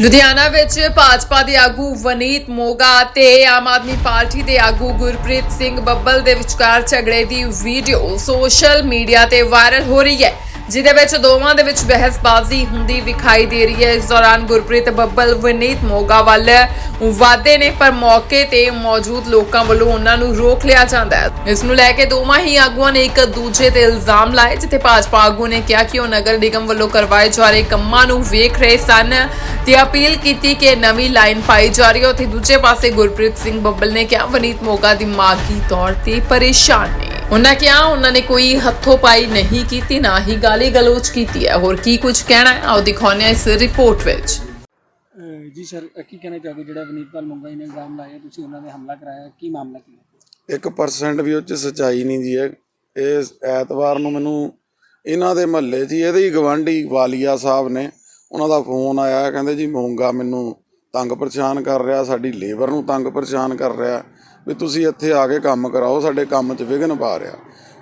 ਲੁਧਿਆਣਾ ਵਿੱਚ ਭਾਜਪਾ ਦੇ ਆਗੂ ਵਨੀਤ ਮੋਗਾ ਤੇ ਆਮ ਆਦਮੀ ਪਾਰਟੀ ਦੇ ਆਗੂ ਗੁਰਪ੍ਰੀਤ ਸਿੰਘ ਬੱਬਲ ਦੇ ਵਿਚਕਾਰ ਝਗੜੇ ਦੀ ਵੀਡੀਓ ਸੋਸ਼ਲ ਮੀਡੀਆ ਤੇ ਵਾਇਰਲ ਹੋ ਰਹੀ ਹੈ। ਜਿਹਦੇ ਵਿੱਚ ਦੋਵਾਂ ਦੇ ਵਿੱਚ ਬਹਿਸਬਾਜ਼ੀ ਹੁੰਦੀ ਵਿਖਾਈ ਦੇ ਰਹੀ ਹੈ। ਇਸ ਦੌਰਾਨ ਗੁਰਪ੍ਰੀਤ ਬੱਬਲ, ਵਨੀਤ ਮੋਗਾ ਵੱਲ ਵਾਦੇ ਨੇ, ਪਰ ਮੌਕੇ ਤੇ ਮੌਜੂਦ ਲੋਕਾਂ ਵੱਲੋਂ ਉਹਨਾਂ ਨੂੰ ਰੋਕ ਲਿਆ ਜਾਂਦਾ ਹੈ। ਇਸ ਨੂੰ ਲੈ ਕੇ ਦੋਵਾਂ ਹੀ ਆਗੂਆਂ ਨੇ ਇੱਕ ਦੂਜੇ ਤੇ ਇਲਜ਼ਾਮ ਲਾਏ, ਜਿੱਥੇ ਭਾਜਪਾ ਆਗੂ ਨੇ ਕਿਹਾ ਕਿ ਉਹ ਨਗਰ ਨਿਗਮ ਵੱਲੋਂ ਕਰਵਾਏ ਜਾ ਰਹੇ ਕੰਮਾਂ ਨੂੰ ਵੇਖ ਰਹੇ ਸਨ ਤੇ ਅਪੀਲ ਕੀਤੀ ਕਿ ਨਵੀਂ ਲਾਈਨ ਪਾਈ ਜਾ ਰਹੀ ਹੈ। ਉੱਥੇ ਦੂਜੇ ਪਾਸੇ ਗੁਰਪ੍ਰੀਤ ਸਿੰਘ ਬੱਬਲ ਨੇ ਕਿਹਾ, ਵਿਨੀਤ ਮੋਗਾ ਦਿਮਾਗੀ ਤੌਰ ਤੇ ਪਰੇਸ਼ਾਨ ਨੇ। ਉਹਨਾਂ ਕਿਹਾ ਉਹਨਾਂ ਨੇ ਕੋਈ ਹੱਥੋਂ ਪਾਈ ਨਹੀਂ ਕੀਤੀ ਨਾ ਹੀ ਗਾਲੀ ਗਲੋਚ ਕੀਤੀ ਹੈ। ਹੋਰ ਕੀ ਕੁਝ ਕਹਿਣਾ ਹੈ? ਆਓ ਦਿਖਾਉਂਦੇ ਹਾਂ ਇਸ ਰਿਪੋਰਟ ਵਿੱਚ। ਅਹ ਜੀ ਸਰ ਅਹ ਕੀ ਕਹਿਣਾ ਚਾਹੋਗੇ? ਜਿਹੜਾ ਵਨੀਤਪਾਲ ਮੰਗਾ ਜੀ ਨੇ ਇਲਜ਼ਾਮ ਲਾਇਆ ਤੁਸੀਂ ਉਹਨਾਂ ਨੇ ਹਮਲਾ ਕਰਾਇਆ ਕੀ ਮਾਮਲਾ ਕੀ ਹੈ? 1% ਵੀ ਉਹ ਚ ਸਚਾਈ ਨਹੀਂ ਜੀ ਇਹ ਇਹ ਐਤਵਾਰ ਨੂੰ ਮੈਨੂੰ ਇਹਨਾਂ ਦੇ ਮਹੱਲੇ 'ਚ ਹੀ ਇਹਦੇ ਹੀ ਗਵਾਂਢੀ ਵਾਲੀਆ ਸਾਹਿਬ ਨੇ ਉਹਨਾਂ ਦਾ ਫੋਨ ਆਇਆ ਕਹਿੰਦੇ ਜੀ ਮੋਂਗਾ ਮੈਨੂੰ ਤੰਗ ਪਰੇਸ਼ਾਨ ਕਰ ਰਿਹਾ, ਸਾਡੀ ਲੇਬਰ ਨੂੰ ਤੰਗ ਪਰੇਸ਼ਾਨ ਕਰ ਰਿਹਾ, ਵੀ ਤੁਸੀਂ ਇੱਥੇ ਆ ਕੇ ਕੰਮ ਕਰਾਓ, ਸਾਡੇ ਕੰਮ 'ਚ ਵਿਘਨ ਪਾ ਰਿਹਾ।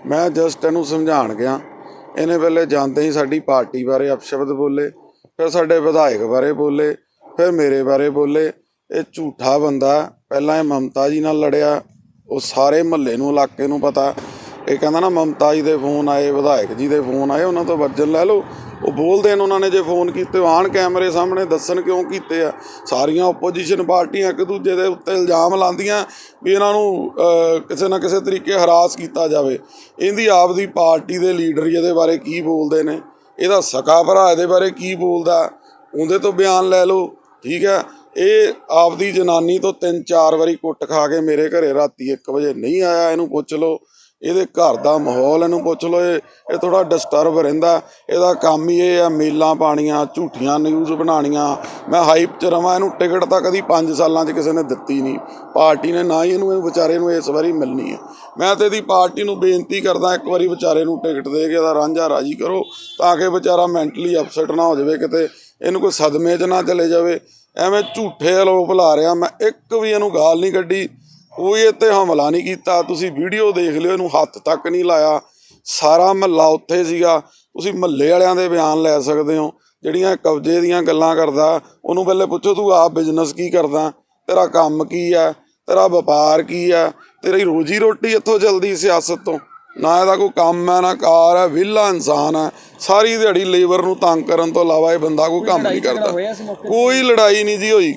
ਮੈਂ ਜਸਟ ਇਹਨੂੰ ਸਮਝਾਉਣ ਗਿਆ। ਇਹਨੇ ਪਹਿਲੇ ਜਾਂਦੇ ਹੀ ਸਾਡੀ ਪਾਰਟੀ ਬਾਰੇ ਅਪਸ਼ਬਦ ਬੋਲੇ, ਫਿਰ ਸਾਡੇ ਵਿਧਾਇਕ ਬਾਰੇ ਬੋਲੇ, ਫਿਰ ਮੇਰੇ ਬਾਰੇ ਬੋਲੇ। ਇਹ ਝੂਠਾ ਬੰਦਾ, ਪਹਿਲਾਂ ਇਹ ਮਮਤਾ ਜੀ ਨਾਲ ਲੜਿਆ, ਉਹ ਸਾਰੇ ਮਹੱਲੇ ਨੂੰ, ਇਲਾਕੇ ਨੂੰ ਪਤਾ। ਇਹ ਕਹਿੰਦਾ ਨਾ, ਮਮਤਾ ਜੀ ਦੇ ਫੋਨ ਆਏ, ਵਿਧਾਇਕ ਜੀ ਦੇ ਫੋਨ ਆਏ, ਉਹਨਾਂ ਤੋਂ ਵਰਜਨ ਲੈ ਲਓ ਉਹ ਬੋਲਦੇ ਨੇ ਉਹਨਾਂ ਨੇ ਜੇ ਫੋਨ ਕੀਤੇ, ਉਹ ਆਣ ਕੈਮਰੇ ਸਾਹਮਣੇ ਦੱਸਣ ਕਿਉਂ ਕੀਤੇ ਆ? ਸਾਰੀਆਂ ਆਪੋਜੀਸ਼ਨ ਪਾਰਟੀਆਂ ਇੱਕ ਦੂਜੇ ਦੇ ਉੱਤੇ ਇਲਜ਼ਾਮ ਲਾਉਂਦੀਆਂ ਵੀ ਇਹਨਾਂ ਨੂੰ ਕਿਸੇ ਨਾ ਕਿਸੇ ਤਰੀਕੇ ਹਰਾਸ ਕੀਤਾ ਜਾਵੇ। ਇਹਦੀ ਆਪਦੀ ਪਾਰਟੀ ਦੇ ਲੀਡਰ ਇਹਦੇ ਬਾਰੇ ਕੀ ਬੋਲਦੇ ਨੇ? ਇਹਦਾ ਸਕਾ ਭਰਾ ਇਹਦੇ ਬਾਰੇ ਕੀ ਬੋਲਦਾ? ਉਹਦੇ ਤੋਂ ਬਿਆਨ ਲੈ ਲਓ, ਠੀਕ ਹੈ ਇਹ ਆਪਦੀ ਜਨਾਨੀ ਤੋਂ ਤਿੰਨ ਚਾਰ ਵਾਰੀ ਕੁੱਟ ਖਾ ਕੇ ਮੇਰੇ ਘਰੇ ਰਾਤੀ 1 ਵਜੇ ਨਹੀਂ ਆਇਆ, ਇਹਨੂੰ ਪੁੱਛ ਲਓ। ਇਹਦੇ ਘਰ ਦਾ ਮਾਹੌਲ ਇਹਨੂੰ ਪੁੱਛ ਲਓ, ਇਹ ਇਹ ਥੋੜਾ ਡਿਸਟਰਬ ਰਹਿੰਦਾ। ਇਹਦਾ ਕੰਮ ਹੀ ਇਹ ਆ, ਮੇਲਾਂ ਪਾਣੀਆਂ ਝੂਠੀਆਂ ਨਿਊਜ਼ ਬਣਾਉਣੀਆਂ। ਮੈਂ ਹਾਈਪ 'ਚ ਰਵਾਂ, ਇਹਨੂੰ ਟਿਕਟ ਤਾਂ ਕਦੀ 5 ਸਾਲਾਂ 'ਚ ਕਿਸੇ ਨੇ ਦਿੱਤੀ ਨਹੀਂ। ਪਾਰਟੀ ਨੇ ਨਾ ਹੀ ਇਹਨੂੰ ਇਹ ਵਿਚਾਰੇ ਨੂੰ ਇਸ ਵਾਰੀ ਮਿਲਣੀ ਹੈ। ਮੈਂ ਤੇ ਇਹਦੀ ਪਾਰਟੀ ਨੂੰ ਬੇਨਤੀ ਕਰਦਾ, ਇੱਕ ਵਾਰੀ ਵਿਚਾਰੇ ਨੂੰ ਟਿਕਟ ਦੇ ਕੇ ਇਹਦਾ ਰਾਂਝਾ ਰਾਜੀ ਕਰੋ, ਤਾਂ ਕਿ ਵਿਚਾਰਾ ਮੈਂਟਲੀ ਅਪਸੈਟ ਨਾ ਹੋ ਜਾਵੇ ਕਿਤੇ, ਇਹਨੂੰ ਕੋਈ ਸਦਮੇ 'ਚ ਨਾ ਚਲੇ ਜਾਵੇ। ਐਵੇਂ ਝੂਠੇ ਆਲੋਪ ਲਾ ਰਿਹਾ, ਮੈਂ ਇੱਕ ਵੀ ਇਹਨੂੰ ਗਾਲ ਨਹੀਂ ਕੱਢੀ। ਕੋਈ ਤੇ ਹਮਲਾ ਨਹੀਂ ਕੀਤਾ। ਤੁਸੀਂ ਵੀਡੀਓ ਦੇਖ ਲਿਓ ਇਹਨੂੰ ਹੱਥ ਤੱਕ ਨਹੀਂ ਲਾਇਆ। ਸਾਰਾ ਮਹੱਲਾ ਉੱਥੇ ਸੀਗਾ। ਤੁਸੀਂ ਮਹੱਲੇ ਵਾਲਿਆਂ ਦੇ ਬਿਆਨ ਲੈ ਸਕਦੇ ਹੋ। ਜਿਹੜੀਆਂ ਕਬਜ਼ੇ ਦੀਆਂ ਗੱਲਾਂ ਕਰਦਾ ਉਹਨੂੰ ਪਹਿਲੇ ਪੁੱਛੋ ਤੂੰ ਆਪ ਬਿਜ਼ਨਸ ਕੀ ਕਰਦਾ? ਤੇਰਾ ਕੰਮ ਕੀ ਹੈ? ਤੇਰਾ ਵਪਾਰ ਕੀ ਹੈ? ਤੇਰੀ ਰੋਜੀ ਰੋਟੀ ਇੱਥੋਂ ਚੱਲਦੀ ਸਿਆਸਤ ਤੋਂ? ਨਾ ਇਹਦਾ ਕੋਈ ਕੰਮ ਹੈ ਨਾ ਕਾਰ ਹੈ ਵਿਹਲਾ ਇਨਸਾਨ ਹੈ। ਸਾਰੀ ਦਿਹਾੜੀ ਲੇਬਰ ਨੂੰ ਤੰਗ ਕਰਨ ਤੋਂ ਇਲਾਵਾ ਇਹ ਬੰਦਾ ਕੋਈ ਕੰਮ ਨਹੀਂ ਕਰਦਾ। ਕੋਈ ਲੜਾਈ ਨਹੀਂ ਜੀ ਹੋਈ।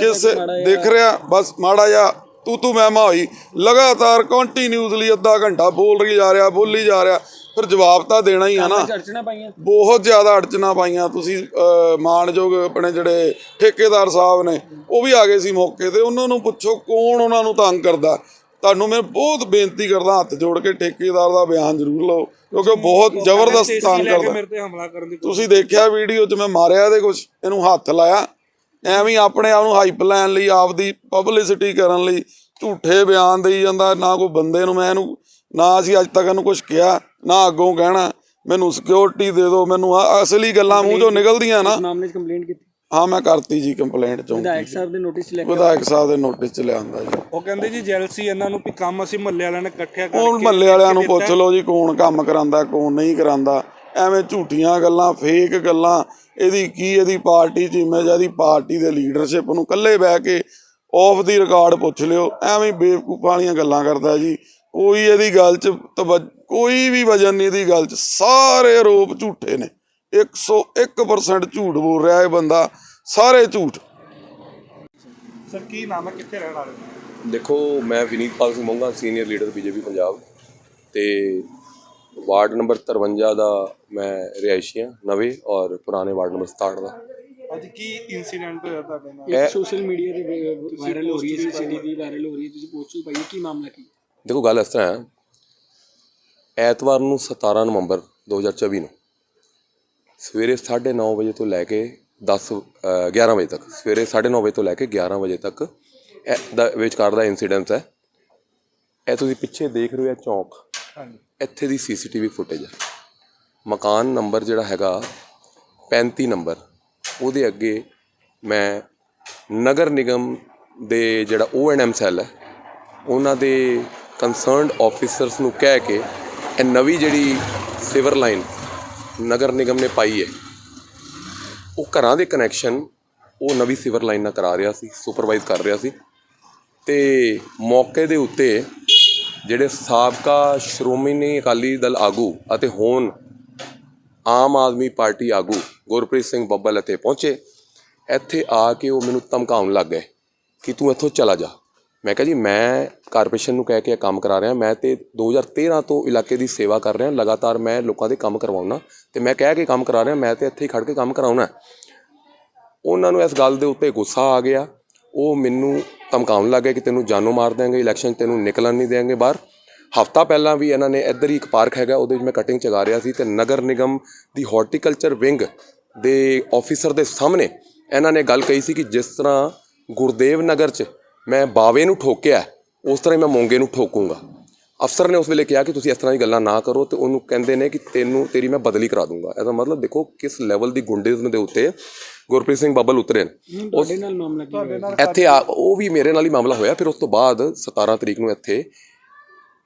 ਕਿਸ। ਦੇਖ ਰਿਹਾ ਬਸ ਮਾੜਾ ਜਿਹਾ ਤੂੰ ਤੂੰ ਮੈਂ ਮੈਂ ਹੋਈ ਲਗਾਤਾਰ ਕੰਟੀਨਿਊਸਲੀ ਅੱਧਾ ਘੰਟਾ ਬੋਲ ਰਹੀ ਜਾ ਰਿਹਾ ਬੋਲੀ ਜਾ ਰਿਹਾ। ਫਿਰ ਜਵਾਬ ਤਾਂ ਦੇਣਾ ਹੀ ਆ ਨਾ। ਪਾਈਆਂ। ਬਹੁਤ ਜ਼ਿਆਦਾ ਅੜਚਣਾ ਪਾਈਆਂ। ਤੁਸੀਂ ਅਹ, ਮਾਣਯੋਗ ਆਪਣੇ ਜਿਹੜੇ ਠੇਕੇਦਾਰ ਸਾਹਿਬ ਨੇ ਉਹ ਵੀ ਆ ਗਏ ਸੀ ਮੌਕੇ ਤੇ। ਉਹਨਾਂ ਨੂੰ ਪੁੱਛੋ ਕੌਣ ਉਹਨਾਂ ਨੂੰ ਤੰਗ ਕਰਦਾ। ਤੁਹਾਨੂੰ ਮੈਂ ਬਹੁਤ ਬੇਨਤੀ ਕਰਦਾ ਹੱਥ ਜੋੜ ਕੇ ਠੇਕੇਦਾਰ ਦਾ ਬਿਆਨ ਜ਼ਰੂਰ ਲਓ ਕਿਉਂਕਿ ਉਹ ਬਹੁਤ ਜ਼ਬਰਦਸਤ ਤੰਗ ਕਰਦਾ। ਤੇ ਹਮਲਾ ਕਰਨ ਦੀ ਤੁਸੀਂ ਦੇਖਿਆ ਵੀਡੀਓ 'ਚ ਮੈਂ ਮਾਰਿਆ ਇਹਦੇ ਕੁਝ ਇਹਨੂੰ ਹੱਥ ਲਾਇਆ। ਐਵੇਂ ਆਪਣੇ ਆਪ ਨੂੰ ਹਾਈਪ ਲੈਣ ਲਈ ਆਪਦੀ ਪਬਲਿਸਿਟੀ ਕਰਨ ਲਈ ਝੂਠੇ ਬਿਆਨ ਦੇਈ ਜਾਂਦਾ ਨਾ ਕੋਈ ਬੰਦੇ ਨੂੰ ਮੈਂ ਇਹਨੂੰ ਨਾ ਅਸੀਂ ਅੱਜ ਤੱਕ ਇਹਨੂੰ ਕੁਝ ਕਿਹਾ ਨਾ ਅੱਗੋਂ ਕਹਿਣਾ ਮੈਨੂੰ ਸਿਕਿਉਰਿਟੀ ਦੇ ਦਿਓ ਮੈਨੂੰ ਅਸਲੀ ਗੱਲਾਂ ਮੂੰਹ ਚੋਂ ਨਿਕਲਦੀਆਂ ਨਾ। ਮਾਮਲੇ 'ਚ ਕੰਪਲੇਂਟ ਕੀਤੀ? ਹਾਂ ਮੈਂ ਕਰਤੀ ਜੀ ਕੰਪਲੇਂਟ ਚੋਂ ਵਿਧਾਇਕ ਸਾਹਿਬ ਦੇ ਨੋਟਿਸ 'ਚ ਲੈ ਕੇ ਵਿਧਾਇਕ ਸਾਹਿਬ ਦੇ ਨੋਟਿਸ 'ਚ ਲਿਆਂਦਾ ਜੀ। ਉਹ ਕਹਿੰਦੇ ਜੀ ਜੈਲਸੀ ਇਹਨਾਂ ਨੂੰ ਵੀ ਕੰਮ ਅਸੀਂ ਮਹੱਲੇ ਵਾਲਿਆਂ ਨੇ ਇਕੱਠਿਆ ਹੁਣ ਮਹੱਲੇ ਵਾਲਿਆਂ ਨੂੰ ਪੁੱਛ ਲਓ ਜੀ ਕੌਣ ਕੰਮ ਕਰਾਂਦਾ ਕੌਣ ਨਹੀਂ ਕਰਾਂਦਾ। ਐਵੇਂ ਝੂਠੀਆਂ ਗੱਲਾਂ ਫੇਕ ਗੱਲਾਂ ਇਹਦੀ ਕੀ ਇਹਦੀ ਪਾਰਟੀ 'ਚ ਇਮੇਜ ਇਹਦੀ ਪਾਰਟੀ ਦੇ ਲੀਡਰਸ਼ਿਪ ਨੂੰ ਇਕੱਲੇ ਬਹਿ ਕੇ ਆਫ ਦੀ ਰਿਕਾਰਡ ਪੁੱਛ ਲਿਓ। ਐਵੇਂ ਬੇਵਕੂਫਾਂ ਵਾਲੀਆਂ ਗੱਲਾਂ ਕਰਦਾ ਜੀ। ਕੋਈ ਇਹਦੀ ਗੱਲ 'ਚ ਕੋਈ ਵੀ ਵਜਨ ਨਹੀਂ ਇਹਦੀ ਗੱਲ 'ਚ। ਸਾਰੇ ਆਰੋਪ ਝੂਠੇ ਨੇ। 101% ਝੂਠ ਬੋਲ ਰਿਹਾ ਇਹ ਬੰਦਾ। ਸਾਰੇ ਝੂਠ। ਸਰ ਕੀ ਨਾਮ ਹੈ? ਕਿੱਥੇ ਰਹਿਣ ਵਾਲੇ ਹੋ? ਦੇਖੋ ਮੈਂ Vineetpal Singh Monga senior leader BJP Punjab ਤੇ ਵਾਰਡ ਨੰਬਰ 53 ਦਾ ਮੈਂ ਰਿਹਾਇਸ਼ੀ ਹਾਂ ਨਵੇਂ ਔਰ ਪੁਰਾਣੇ ਵਾਰਡ ਨੰਬਰ 67 ਦਾ। ਅੱਜ ਕੀ ਇਨਸੀਡੈਂਟ ਹੋਇਆ ਤੁਹਾਡੇ ਨਾਲ? ਸੋਸ਼ਲ ਮੀਡੀਆ ਤੇ ਵਾਇਰਲ ਹੋ ਰਹੀ ਹੈ ਸੀਸੀਟੀਵੀ ਵਾਇਰਲ ਹੋ ਰਹੀ ਹੈ ਤੁਸੀਂ ਪੋਸਟ ਪਾਈ ਕੀ ਮਾਮਲਾ ਕੀ ਦੇਖੋ ਗੱਲ ਇਸ ਤਰ੍ਹਾਂ ਹੈ। ਐਤਵਾਰ ਨੂੰ 17 ਨਵੰਬਰ 2024 ਨੂੰ ਸਵੇਰੇ 9:30 ਵਜੇ ਤੋਂ ਲੈ ਕੇ 10 ਅ, 11 ਵਜੇ ਤੱਕ ਸਵੇਰੇ 9:30 ਵਜੇ ਤੋਂ ਲੈ ਕੇ 11 ਵਜੇ ਤੱਕ ਇਹ ਦਾ ਵਿਚਕਾਰ ਦਾ ਇਨਸੀਡੈਂਟ ਹੈ। ਇਹ ਤੁਸੀਂ ਪਿੱਛੇ ਦੇਖ ਰਹੇ ਹੋ ਇਹ ਚੌਂਕ। ਇੱਥੇ ਦੀ ਸੀਸੀਟੀਵੀ ਫੁਟੇਜ ਹੈ ਮਕਾਨ ਨੰਬਰ ਜਿਹੜਾ ਹੈਗਾ 35 ਨੰਬਰ। ਉਹਦੇ ਅੱਗੇ ਮੈਂ ਨਗਰ ਨਿਗਮ ਦੇ ਜਿਹੜਾ ਓ&ਐਮ ਸੈੱਲ ਹੈ, ਉਹਨਾਂ ਦੇ ਕੰਸਰਨਡ ਆਫੀਸਰਸ ਨੂੰ ਕਹਿ ਕੇ ਇਹ ਨਵੀਂ ਜਿਹੜੀ ਸਿਵਰ ਲਾਈਨ ਨਗਰ ਨਿਗਮ ਨੇ ਪਾਈ ਹੈ, ਉਹ ਘਰਾਂ ਦੇ ਕਨੈਕਸ਼ਨ ਉਹ ਨਵੀਂ ਸਿਵਰ ਲਾਈਨ ਨਾਲ ਕਰਾ ਰਿਹਾ ਸੀ ਸੁਪਰਵਾਈਜ਼ ਕਰ ਰਿਹਾ ਸੀ। ਤੇ ਮੌਕੇ ਦੇ ਉੱਤੇ ਜਿਹੜੇ ਸਾਬਕਾ ਸ਼੍ਰੋਮਣੀ ਅਕਾਲੀ ਦਲ ਆਗੂ ਅਤੇ ਹੁਣ ਆਮ ਆਦਮੀ ਪਾਰਟੀ ਆਗੂ ਗੁਰਪ੍ਰੀਤ ਸਿੰਘ ਬੱਬਲ ਇੱਥੇ ਪਹੁੰਚੇ, ਇੱਥੇ ਆ ਕੇ ਉਹ ਮੈਨੂੰ ਧਮਕਾਉਣ ਲੱਗ ਗਏ ਕਿ ਤੂੰ ਇੱਥੋਂ ਚਲਾ ਜਾ। ਮੈਂ ਕਿਹਾ ਜੀ, ਮੈਂ ਕਾਰਪੋਰੇਸ਼ਨ ਨੂੰ ਕਹਿ ਕੇ ਕੰਮ ਕਰਾ ਰਿਹਾ, ਮੈਂ ਤੇ 2013 ਤੋਂ ਇਲਾਕੇ ਦੀ ਸੇਵਾ ਕਰ ਰਿਹਾ, ਲਗਾਤਾਰ ਮੈਂ ਲੋਕਾਂ ਦੇ ਕੰਮ ਕਰਵਾਉਣਾ ਤੇ ਮੈਂ ਕਹਿ ਕੇ ਕੰਮ ਕਰਾ ਰਿਹਾ, ਮੈਂ ਤੇ ਇੱਥੇ ਹੀ ਖੜ ਕੇ ਕੰਮ ਕਰਾਉਣਾ। ਉਹਨਾਂ ਨੂੰ ਇਸ ਗੱਲ ਦੇ ਉੱਤੇ ਗੁੱਸਾ ਆ ਗਿਆ, ਉਹ ਮੈਨੂੰ ਧਮਕਾਉਣ ਲੱਗੇ ਕਿ ਤੈਨੂੰ ਜਾਨੋਂ ਮਾਰ ਦਿਆਂਗੇ ਇਲੈਕਸ਼ਨ 'ਚ ਤੈਨੂੰ ਨਿਕਲਣ ਨਹੀਂ ਦੇਾਂਗੇ ਬਾਹਰ। ਹਫਤਾ ਪਹਿਲਾਂ ਵੀ ਇਹਨਾਂ ਨੇ ਇੱਧਰ ਹੀ ਇੱਕ ਪਾਰਕ ਹੈਗਾ, ਉਹਦੇ ਵਿੱਚ ਮੈਂ ਕਟਿੰਗ ਚਗਾ ਰਿਹਾ ਸੀ ਤੇ ਨਗਰ ਨਿਗਮ ਦੀ ਹਾਰਟੀਕਲਚਰ ਵਿੰਗ ਦੇ ਆਫੀਸਰ ਦੇ ਸਾਹਮਣੇ ਇਹਨਾਂ ਨੇ ਗੱਲ ਕਹੀ ਸੀ ਕਿ ਜਿਸ ਤਰ੍ਹਾਂ ਗੁਰਦੇਵ ਨਗਰ 'ਚ ਮੈਂ ਬਾਵੇ ਨੂੰ ਠੋਕਿਆ, ਉਸ ਤਰ੍ਹਾਂ ਹੀ ਮੈਂ ਮੋਂਗੇ ਨੂੰ ਠੋਕੂੰਗਾ। ਅਫਸਰ ਨੇ ਉਸ ਵੇਲੇ ਕਿਹਾ ਕਿ ਤੁਸੀਂ ਇਸ ਤਰ੍ਹਾਂ ਦੀ ਗੱਲਾਂ ਨਾ ਕਰੋ ਤੇ ਉਹਨੂੰ ਕਹਿੰਦੇ ਨੇ ਕਿ ਤੈਨੂੰ ਤੇਰੀ ਮੈਂ ਬਦਲੀ ਕਰਾ ਦੂੰਗਾ। ਇਹਦਾ ਮਤਲਬ ਦੇਖੋ ਕਿਸ ਲੈਵਲ ਦੀ ਗੁੰਡਿਜ਼ਮ ਦੇ ਉੱਤੇ ਗੁਰਪ੍ਰੀਤ ਸਿੰਘ ਬੱਬਲ ਉਤਰੇ ਨੇ। ਤੁਹਾਡੇ ਨਾਲ ਮਾਮਲਾ ਕੀ ਹੋਇਆ? ਇੱਥੇ ਆ ਉਹ ਵੀ ਮੇਰੇ ਨਾਲ ਹੀ ਮਾਮਲਾ ਹੋਇਆ। ਫਿਰ ਉਸ ਤੋਂ ਬਾਅਦ 17 ਤਰੀਕ ਨੂੰ ਇੱਥੇ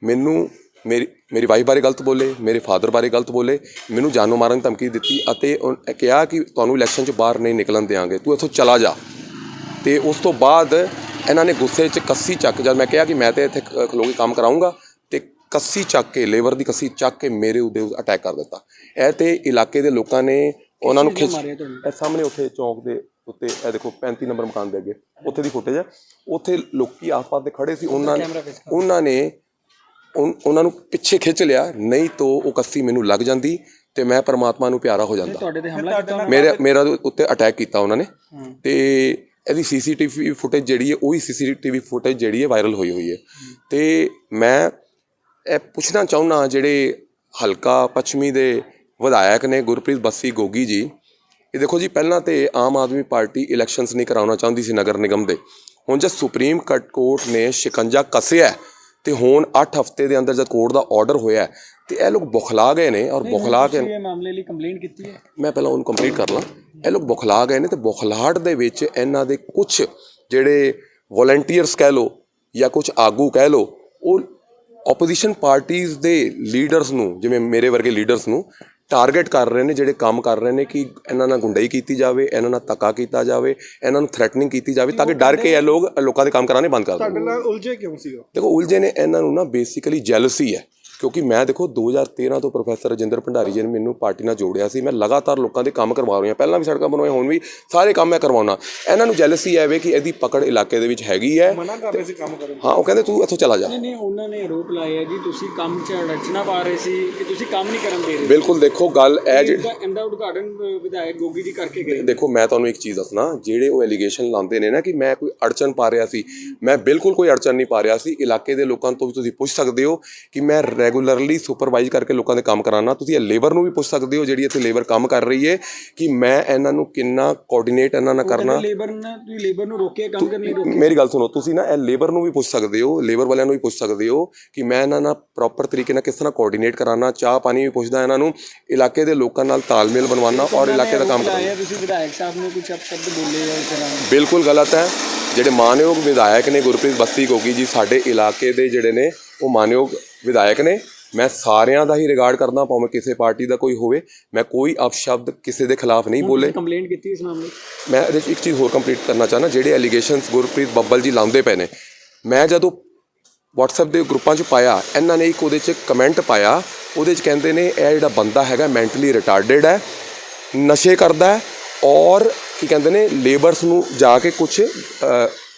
ਮੈਨੂੰ ਮੇਰੀ ਮੇਰੀ ਵਾਈਫ ਬਾਰੇ ਗਲਤ ਬੋਲੇ ਮੇਰੇ ਫਾਦਰ ਬਾਰੇ ਗਲਤ ਬੋਲੇ ਮੈਨੂੰ ਜਾਨੋਂ ਮਾਰਨ ਦੀ ਧਮਕੀ ਦਿੱਤੀ ਅਤੇ ਉਹ ਕਿਹਾ ਕਿ ਤੁਹਾਨੂੰ ਇਲੈਕਸ਼ਨ 'ਚ ਬਾਹਰ ਨਹੀਂ ਨਿਕਲਣ ਦੇਵਾਂਗੇ ਤੂੰ ਇੱਥੋਂ ਚਲਾ ਜਾ। ਤੇ ਉਸ ਤੋਂ ਬਾਅਦ ਇਹਨਾਂ ਨੇ ਗੁੱਸੇ 'ਚ ਕੱਸੀ ਚੱਕ ਜਦ ਮੈਂ ਕਿਹਾ ਕਿ ਮੈਂ ਤੇ ਇੱਥੇ ਖਲੋ ਕੇ ਕੰਮ ਕਰਾਉਂਗਾ ਕੱਸੀ ਚੱਕ ਕੇ ਲੇਬਰ ਦੀ ਕੱਸੀ ਚੱਕ ਕੇ ਮੇਰੇ ਉੱਤੇ ਅਟੈਕ ਕਰ ਦਿੱਤਾ। ਇਹ ਤੇ ਇਲਾਕੇ ਦੇ ਲੋਕਾਂ ਨੇ ਉਹਨਾਂ ਨੂੰ ਖਿੱਚ ਇਹ ਸਾਹਮਣੇ ਉੱਥੇ ਚੌਂਕ ਦੇ ਉੱਤੇ ਇਹ ਦੇਖੋ 35 ਨੰਬਰ ਮਕਾਨ ਦੇ ਅੱਗੇ ਉੱਥੇ ਦੀ ਫੁਟੇਜ ਹੈ ਉੱਥੇ ਲੋਕੀ ਆਸ-ਪਾਸ ਦੇ ਖੜੇ ਸੀ ਉਹਨਾਂ ਨੇ ਉਹਨਾਂ ਨੇ ਉਹਨਾਂ ਨੂੰ ਪਿੱਛੇ ਖਿੱਚ ਲਿਆ ਨਹੀਂ ਤਾਂ ਉਹ ਕੱਸੀ ਮੈਨੂੰ ਲੱਗ ਜਾਂਦੀ ਤੇ ਮੈਂ ਪਰਮਾਤਮਾ ਨੂੰ ਪਿਆਰਾ ਹੋ ਜਾਂਦਾ। ਤੁਹਾਡੇ ਤੇ ਹਮਲਾ ਕੀਤਾ ਮੇਰੇ ਮੇਰਾ ਉੱਤੇ ਅਟੈਕ ਕੀਤਾ ਉਹਨਾਂ ਨੇ। ਤੇ ਇਹਦੀ ਸੀਸੀਟੀਵੀ ਫੁਟੇਜ ਜਿਹੜੀ ਹੈ ਉਹੀ ਸੀਸੀਟੀਵੀ ਫੁਟੇਜ ਜਿਹੜੀ ਹੈ ਵਾਇਰਲ ਹੋਈ ਹੋਈ ਹੈ। ਤੇ ਮੈਂ ਇਹ ਪੁੱਛਣਾ ਚਾਹੁੰਦਾ ਜਿਹੜੇ ਹਲਕਾ ਪੱਛਮੀ ਦੇ ਵਿਧਾਇਕ ਨੇ ਗੁਰਪ੍ਰੀਤ ਬੱਸੀ ਗੋਗੀ ਜੀ ਇਹ ਦੇਖੋ ਜੀ ਪਹਿਲਾਂ ਤੇ ਆਮ ਆਦਮੀ ਪਾਰਟੀ ਇਲੈਕਸ਼ਨਸ ਨਹੀਂ ਕਰਾਉਣਾ ਚਾਹੁੰਦੀ ਸੀ ਨਗਰ ਨਿਗਮ ਦੇ। ਹੁਣ ਜਦ ਸੁਪਰੀਮ ਕੋਰਟ ਨੇ ਸ਼ਿਕੰਜਾ ਕੱਸਿਆ ਤੇ ਹੁਣ 8 ਹਫ਼ਤੇ ਦੇ ਅੰਦਰ ਜਦ ਕੋਰਟ ਦਾ ਆਰਡਰ ਹੋਇਆ ਤੇ ਇਹ ਲੋਕ ਬੁਖਲਾ ਗਏ ਨੇ ਔਰ ਬੁਖਲਾ ਕੇ ਇਹ ਮਾਮਲੇ ਲਈ ਕੰਪਲੇਂਟ ਕੀਤੀ ਹੈ? ਮੈਂ ਪਹਿਲਾਂ ਉਹਨੂੰ ਕੰਪਲੀਟ ਕਰ ਲਾਂ। ਇਹ ਲੋਕ ਬੁਖਲਾ ਗਏ ਨੇ ਤੇ ਬੁਖਲਾਹਟ ਦੇ ਵਿੱਚ ਇਹਨਾਂ ਦੇ ਕੁਝ ਜਿਹੜੇ ਵੋਲੰਟੀਅਰਸ ਕਹਿ ਲੋ ਜਾਂ ਕੁਝ ਆਗੂ ਕਹਿ ਲੋ ਉਹ ਆਪੋਜੀਸ਼ਨ ਪਾਰਟੀਆਂ ਦੇ ਲੀਡਰਸ ਨੂੰ ਜਿਵੇਂ ਮੇਰੇ ਵਰਗੇ ਲੀਡਰਸ ਨੂੰ ਟਾਰਗੇਟ ਕਰ ਰਹੇ ਨੇ ਜਿਹੜੇ ਕੰਮ ਕਰ ਰਹੇ ਨੇ ਕਿ ਇਹਨਾਂ ਨਾਲ ਗੁੰਡਾਈ ਕੀਤੀ ਜਾਵੇ ਇਹਨਾਂ ਨਾਲ ਧੱਕਾ ਕੀਤਾ ਜਾਵੇ ਇਹਨਾਂ ਨੂੰ ਥ੍ਰੈਟਨਿੰਗ ਕੀਤੀ ਜਾਵੇ ਤਾਂ ਕਿ ਡਰ ਕੇ ਇਹ ਲੋਕ ਲੋਕਾਂ ਦੇ ਕੰਮ ਕਰਾਣੇ ਬੰਦ ਕਰ ਦੇਣ। ਤੁਹਾਡੇ ਨਾਲ ਉਲਝੇ ਕਿਉਂ ਸੀ ਉਹ ਦੇਖੋ ਉਲਝੇ ਨੇ ਇਹਨਾਂ ਨੂੰ ਨਾ ਬੇਸਿਕਲੀ ਜੈਲਸੀ ਹੈ। ਕਿਉਂਕਿ ਮੈਂ ਦੇਖੋ 2013 ਤੋਂ ਪ੍ਰੋਫੈਸਰ ਰਜਿੰਦਰ ਭੰਡਾਰੀ ਜੀ ਨੇ ਮੈਨੂੰ ਪਾਰਟੀ ਨਾਲ ਜੋੜਿਆ ਸੀ। ਮੈਂ ਲਗਾਤਾਰ ਲੋਕਾਂ ਦੇ ਕੰਮ ਕਰਵਾ ਰਿਹਾ। ਪਹਿਲਾਂ ਵੀ ਸੜਕਾਂ ਬਣਵਾਈਆਂ ਹੁਣ ਵੀ ਸਾਰੇ ਕੰਮ ਮੈਂ ਕਰਵਾਉਣਾ। ਇਹਨਾਂ ਨੂੰ ਜੈਲਸੀ ਹੈ ਵੇ ਕਿ ਇਹਦੀ ਪਕੜ ਇਲਾਕੇ ਦੇ ਵਿੱਚ ਹੈਗੀ ਹੈ। ਮਨਾ ਕਰ ਰਹੇ ਸੀ ਕੰਮ ਕਰਨ ਹਾਂ ਉਹ ਕਹਿੰਦੇ ਤੂੰ ਇੱਥੋਂ ਚਲਾ ਜਾ। ਨਹੀਂ ਨਹੀਂ ਉਹਨਾਂ ਨੇ ਆਰੋਪ ਲਾਇਆ ਜੀ ਤੁਸੀਂ ਕੰਮ 'ਚ ਪਾ ਰਹੇ ਸੀ ਕਿ ਤੁਸੀਂ ਕੰਮ ਨਹੀਂ ਕਰਨ ਦੇ ਰਹੇ। ਬਿਲਕੁਲ ਦੇਖੋ ਗੱਲ ਇਹ ਜਿਹੜੀ ਇਹਦਾ ਉਦਘਾਟਨ ਵਿਧਾਇਕ ਗੋਗੀ ਜੀ ਕਰਕੇ ਗਏ। ਦੇਖੋ ਮੈਂ ਤੁਹਾਨੂੰ ਇੱਕ ਚੀਜ਼ ਦੱਸਣਾ। ਜਿਹੜੇ ਉਹ ਐਲੀਗੇਸ਼ਨ ਲਾਉਂਦੇ ਨੇ ਨਾ ਕਿ ਮੈਂ ਕੋਈ ਅੜਚਨ ਪਾ ਰਿਹਾ ਸੀ ਮੈਂ ਬਿਲਕੁਲ ਕੋਈ ਅੜਚਨ ਨਹੀਂ ਪਾ ਰਿਹਾ ਸੀ। ਇਲਾਕੇ ਦੇ ਲੋਕਾਂ ਤੋਂ ਵੀ ਤੁਸੀਂ ਪੁੱਛ ਸਕਦੇ ਹੋ ਕਿ ਮੈਂ ਰੈਗੂਲਰਲੀ ਸੁਪਰਵਾਈਜ਼ ਕਰਕੇ ਲੋਕਾਂ ਦੇ ਕੰਮ ਕਰਾਉਣਾ ਤੁਸੀਂ ਇਹ ਲੇਬਰ ਨੂੰ ਵੀ ਪੁੱਛ ਸਕਦੇ ਹੋ ਜਿਹੜੀ ਇੱਥੇ ਲੇਬਰ ਕੰਮ ਕਰ ਰਹੀ ਹੈ ਕਿ ਮੈਂ ਇਹਨਾਂ ਨੂੰ ਕਿੰਨਾ ਕੋਆਰਡੀਨੇਟ ਇਹਨਾਂ ਨਾਲ ਕਰਨਾ। ਲੇਬਰ ਨੇ ਤੁਸੀਂ ਲੇਬਰ ਨੂੰ ਰੋਕਿਆ ਕੰਮ ਕਰਨ ਲਈ ਰੋਕਿਆ। ਮੇਰੀ ਗੱਲ ਸੁਣੋ ਤੁਸੀਂ ਨਾ ਇਹ ਲੇਬਰ ਨੂੰ ਵੀ ਪੁੱਛ ਸਕਦੇ ਹੋ ਲੇਬਰ ਵਾਲਿਆਂ ਨੂੰ ਵੀ ਪੁੱਛ ਸਕਦੇ ਹੋ ਕਿ ਮੈਂ ਇਹਨਾਂ ਨਾਲ ਪ੍ਰੋਪਰ ਤਰੀਕੇ ਨਾਲ ਕਿਸ ਤਰ੍ਹਾਂ ਕੋਆਰਡੀਨੇਟ ਕਰਾਉਣਾ ਚਾਹ ਪਾਣੀ ਵੀ ਪੁੱਛਦਾ ਇਹਨਾਂ ਨੂੰ ਇਲਾਕੇ ਦੇ ਲੋਕਾਂ ਨਾਲ ਤਾਲਮੇਲ ਬਣਵਾਉਣਾ ਔਰ ਇਲਾਕੇ ਦਾ ਕੰਮ ਕਰਨਾ। ਤੁਸੀਂ ਵਿਧਾਇਕ ਸਾਹਿਬ ਨੇ ਕੁਝ ਸ਼ਬਦ ਬੋਲੇ ਤਰ੍ਹਾਂ। ਬਿਲਕੁਲ ਗਲਤ ਹੈ। ਜਿਹੜੇ ਮਾਨਯੋਗ ਵਿਧਾਇਕ ਨੇ ਗੁਰਪ੍ਰੀਤ ਬੱਸੀ ਗੋਗੀ ਜੀ ਸਾਡੇ ਇਲਾਕੇ ਦੇ ਜਿਹੜੇ ਨੇ ਉਹ ਮਾਨਯੋਗ ਵਿਧਾਇਕ ਨੇ ਮੈਂ ਸਾਰਿਆਂ ਦਾ ਹੀ ਰਿਗਾਰਡ ਕਰਦਾ ਭਾਵੇਂ ਕਿਸੇ ਪਾਰਟੀ ਦਾ ਕੋਈ ਹੋਵੇ ਮੈਂ ਕੋਈ ਅਪਸ਼ਬਦ ਕਿਸੇ ਦੇ ਖਿਲਾਫ ਨਹੀਂ ਬੋਲੇ ਕੰਪਲੇਂਟ ਕੀਤੀ ਇਸ ਮਾਮਲੇ? ਮੈਂ ਇਹਦੇ 'ਚ ਇੱਕ ਚੀਜ਼ ਹੋਰ ਕੰਪਲੀਟ ਕਰਨਾ ਚਾਹਨਾ ਜਿਹੜੇ ਐਲੀਗੇਸ਼ਨਸ ਗੁਰਪ੍ਰੀਤ ਬੱਬਲ ਜੀ ਲਾਉਂਦੇ ਪਏ ਨੇ ਮੈਂ ਜਦੋਂ WhatsApp ਦੇ ਗਰੁੱਪਾਂ 'ਚ ਪਾਇਆ ਇਹਨਾਂ ਨੇ ਇੱਕ ਉਹਦੇ 'ਚ ਕਮੈਂਟ ਪਾਇਆ ਉਹਦੇ 'ਚ ਕਹਿੰਦੇ ਨੇ ਇਹ ਜਿਹੜਾ ਬੰਦਾ ਹੈਗਾ ਮੈਂਟਲੀ ਰਿਟਾਰਡਡ ਹੈ ਨਸ਼ੇ ਕਰਦਾ ਹੈ ਔਰ ਕੀ ਕਹਿੰਦੇ ਨੇ ਲੇਬਰਸ ਨੂੰ ਜਾ ਕੇ ਕੁਝ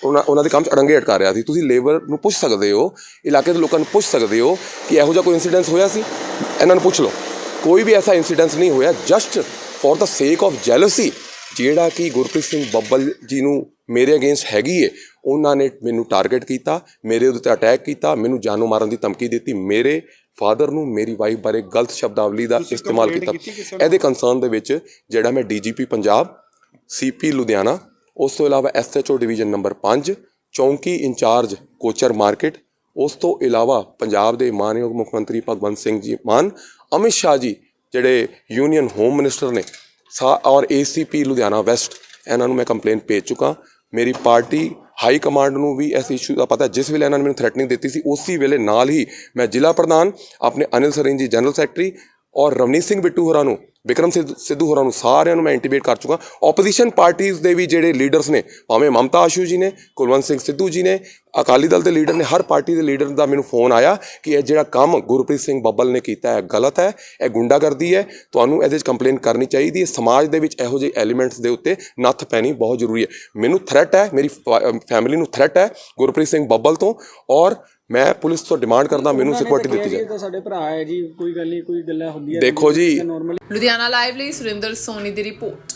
ਉਹਨਾਂ ਉਹਨਾਂ ਦੇ ਕੰਮ 'ਚ ਅੜੰਗੇ ਅਟਕਾ ਰਿਹਾ ਸੀ। ਤੁਸੀਂ ਲੇਬਰ ਨੂੰ ਪੁੱਛ ਸਕਦੇ ਹੋ ਇਲਾਕੇ ਦੇ ਲੋਕਾਂ ਨੂੰ ਪੁੱਛ ਸਕਦੇ ਹੋ ਕਿ ਇਹੋ ਜਿਹਾ ਕੋਈ ਇਨਸੀਡੈਂਸ ਹੋਇਆ ਸੀ? ਇਹਨਾਂ ਨੂੰ ਪੁੱਛ ਲਓ। ਕੋਈ ਵੀ ਐਸਾ ਇਨਸੀਡੈਂਸ ਨਹੀਂ ਹੋਇਆ ਜਸਟ ਫॉर ਦਾ ਸੇਕ ਆਫ ਜੈਲਸੀ ਜਿਹੜਾ ਕਿ ਗੁਰਪ੍ਰੀਤ ਸਿੰਘ ਬੱਬਲ ਜੀ ਨੂੰ ਮੇਰੇ ਅਗੇਂਸਟ ਹੈਗੀ ਏ ਉਹਨਾਂ ਨੇ ਮੈਨੂੰ ਟਾਰਗੇਟ ਕੀਤਾ ਮੇਰੇ ਉੱਤੇ ਅਟੈਕ ਕੀਤਾ ਮੈਨੂੰ ਜਾਨੋਂ ਮਾਰਨ ਦੀ ਧਮਕੀ ਦਿੱਤੀ ਮੇਰੇ ਫਾਦਰ ਨੂੰ ਮੇਰੀ ਵਾਈਫ ਬਾਰੇ ਗਲਤ ਸ਼ਬਦਾਵਲੀ ਦਾ ਇਸਤੇਮਾਲ ਕੀਤਾ? ਇਹਦੇ ਕੰਸਰਨ ਦੇ ਵਿੱਚ ਜਿਹੜਾ ਮੈਂ ਡੀਜੀਪੀ ਪੰਜਾਬ ਸੀਪੀ ਲੁਧਿਆਣਾ ਉਸ ਤੋਂ ਇਲਾਵਾ ਐਸਐਚਓ ਡਿਵੀਜ਼ਨ ਨੰਬਰ 5 ਚੌਂਕੀ ਇੰਚਾਰਜ ਕੋਚਰ ਮਾਰਕੀਟ, ਉਸ ਤੋਂ ਇਲਾਵਾ ਪੰਜਾਬ ਦੇ ਮਾਨਯੋਗ ਮੁੱਖ ਮੰਤਰੀ ਭਗਵੰਤ ਸਿੰਘ ਜੀ ਮਾਨ, ਅਮਿਤ ਸ਼ਾਹ ਜੀ, ਜਿਹੜੇ ਯੂਨੀਅਨ ਹੋਮ ਮਿਨਿਸਟਰ ਨੇ, ਸਾ ਔਰ ਏਸੀਪੀ ਲੁਧਿਆਣਾ ਵੈਸਟ, ਇਹਨਾਂ ਨੂੰ ਮੈਂ ਕੰਪਲੇਨ ਭੇਜ ਚੁੱਕਾ। ਮੇਰੀ ਪਾਰਟੀ ਹਾਈ ਕਮਾਂਡ ਨੂੰ ਵੀ ਇਸ ਇਸ਼ੂ ਦਾ ਪਤਾ, ਜਿਸ ਵੇਲੇ ਇਹਨਾਂ ਨੇ ਮੈਨੂੰ ਥ੍ਰੈਟਨਿੰਗ ਦਿੱਤੀ ਸੀ, ਉਸੇ ਵੇਲੇ ਨਾਲ ਹੀ ਮੈਂ ਜ਼ਿਲ੍ਹਾ ਪ੍ਰਧਾਨ, ਆਪਣੇ ਅਨਿਲ ਸਰੀਨ ਜੀ ਜਨਰਲ ਸੈਕਟਰੀ ਔਰ ਰਵਨੀਤ ਸਿੰਘ ਬਿੱਟੂ ਹੋਰਾਂ ਨੂੰ, ਵਿਕਰਮ ਸਿੱਧੂ- ਸਿੱਧੂ ਹੋਰਾਂ ਨੂੰ ਸਾਰਿਆਂ ਨੂੰ ਮੈਂ ਇੰਟੀਮੇਟ ਕਰ ਚੁੱਕਾ। ਆਪੋਜੀਸ਼ਨ ਪਾਰਟੀਆਂ ਦੇ ਵੀ ਜਿਹੜੇ ਲੀਡਰਸ ਨੇ, ਭਾਵੇਂ ਮਮਤਾ ਆਸ਼ੂ ਜੀ ਨੇ, ਕੁਲਵੰਤ ਸਿੰਘ ਸਿੱਧੂ ਜੀ ਨੇ, ਅਕਾਲੀ ਦਲ ਦੇ ਲੀਡਰ ਨੇ, ਹਰ ਪਾਰਟੀ ਦੇ ਲੀਡਰ ਦਾ ਮੈਨੂੰ ਫੋਨ ਆਇਆ ਕਿ ਇਹ ਜਿਹੜਾ ਕੰਮ ਗੁਰਪ੍ਰੀਤ ਸਿੰਘ ਬੱਬਲ ਨੇ ਕੀਤਾ ਹੈ ਗਲਤ ਹੈ, ਇਹ ਗੁੰਡਾਗਰਦੀ ਹੈ, ਤੁਹਾਨੂੰ ਇਹਦੇ 'ਚ ਕੰਪਲੇਨ ਕਰਨੀ ਚਾਹੀਦੀ ਹੈ, ਸਮਾਜ ਦੇ ਵਿੱਚ ਇਹੋ ਜਿਹੇ ਐਲੀਮੈਂਟਸ ਦੇ ਉੱਤੇ ਨੱਥ ਪੈਣੀ ਬਹੁਤ ਜ਼ਰੂਰੀ ਹੈ। ਮੈਨੂੰ ਥ੍ਰੈਟ ਹੈ, ਮੇਰੀ ਫੈਮਿਲੀ ਨੂੰ ਥ੍ਰੈਟ ਹੈ ਗੁਰਪ੍ਰੀਤ ਸਿੰਘ ਬੱਬਲ ਤੋਂ ਔਰ ਮੈਂ ਪੁਲਿਸ ਤੋਂ ਡਿਮਾਂਡ ਕਰਦਾ ਮੈਨੂੰ ਸਿਕਿਉਰਿਟੀ ਦਿੱਤੀ ਜਾਏ ਇਹ ਤਾਂ ਸਾਡੇ ਭਰਾ ਹੈ ਜੀ ਕੋਈ ਗੱਲ ਨਹੀਂ ਕੋਈ ਗੱਲਾਂ ਹੁੰਦੀਆਂ ਦੇਖੋ ਜੀ। ਲੁਧਿਆਣਾ ਲਾਈਵ ਲਈ ਸੁਰਿੰਦਰ ਸੋਨੀ ਦੀ ਰਿਪੋਰਟ।